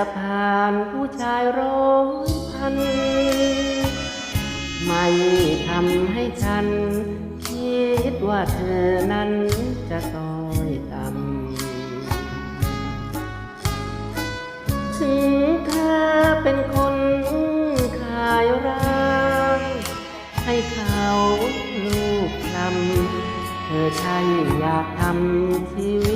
จะผ่านผู้ชายร้อยพัน ไม่ทำให้ฉัน คิดว่าเธอนั้นจะต้อยต่ำถึงเธอเป็นคนขายร่างให้เขาลูกทำเธอใช่อยากทำชีวิต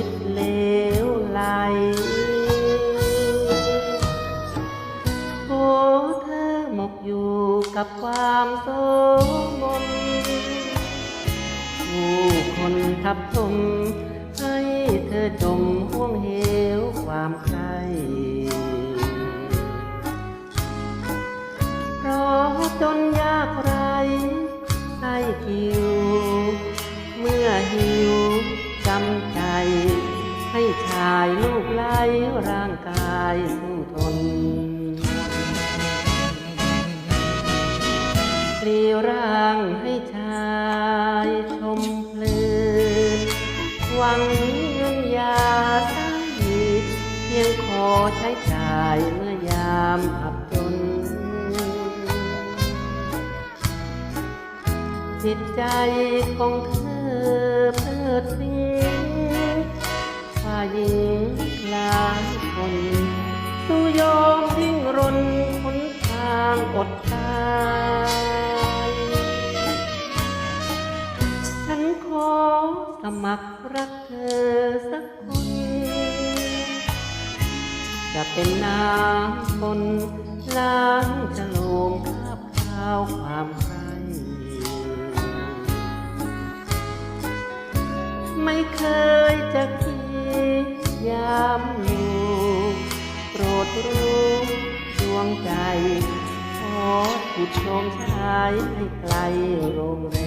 กับความโสมมผู้คนทับถมให้เธอจมห่วงเหวความใครเพราะจนยากไรใส่คิว เมื่อหิวจำใจ ให้ชายลูกไล่ร่างกายสู้ทน ปลีร่างให้ชายชมเพลินหวังเงินยาสร้างเพียงขอใช้จ่ายเมื่อยามอับจน จิตใจของเธอเพิดเพลินฝ่ายหญิงหลายคน ขอสมัครรักเธอสักคน จะเป็นน้ำฝนล้างจะโลมคราบขาวความใคร ไม่เคยจะคิดยามอยู่โปรดรู้ดวงใจขอขุดโชมชายให้ไกลโรงแร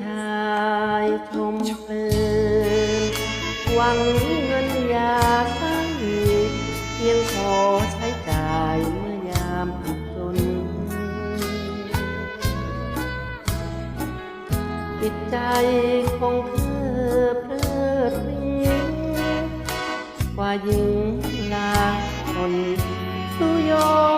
ชายชมเพลินหวังเงินยาตั้งเพียงพอใช้จ่ายเมื่อยามอับจนจิตใจของเธอเพลิดเพลินกว่าหญิงลาคนสู้ยอ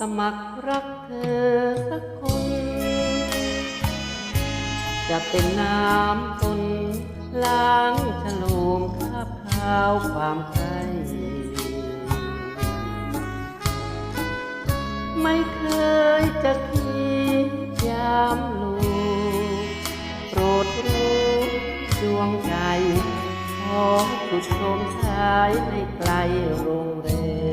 สมัครรักเธอสักคน จะเป็นน้ำตนล้างฉโลมคาบขาวความใครไม่เคยจะคิดยามลูกโปรดรู้ดวงใจ ขอสุดชมชายให้ไกลโรงแรม